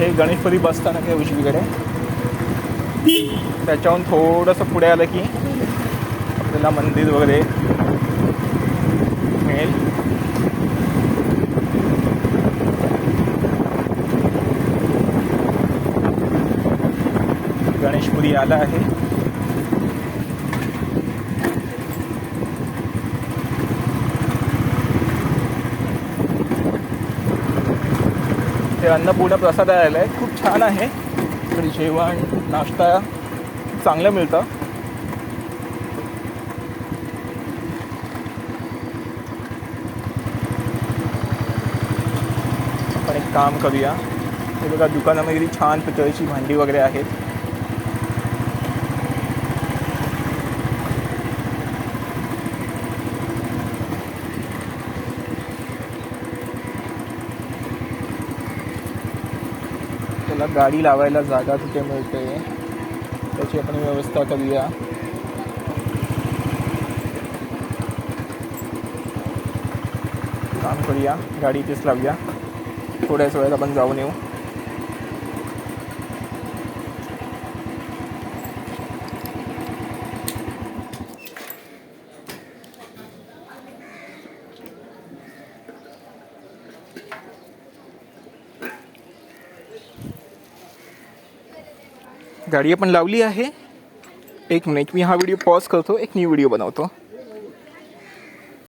हे गणेशपुरी बसताना आहे उजवीकडे. त्याच्याहून थोडंसं पुढे आलं की आपल्याला मंदिर वगैरे मिळेल. गणेशपुरी आला आहे. ते अन्नपूर्णा प्रसादालय आहे. खूप छान आहे. इकडे जेवण नाश्ता चांगलं मिळतं. आपण एक काम करूया. हे बघा दुकानामध्ये छान पितळेची भांडी वगैरे आहेत. त्याला गाडी लावायला जागा तिथे मिळते. त्याची आपण व्यवस्था करूया. काम करूया. गाडी इथेच लावूया. थोड्याच वेळात आपण जाऊन येऊ. गाडी आपण लावली आहे. एक मिनिट मी हा व्हिडिओ पॉज करतो एक न्यू व्हिडिओ बनवतो.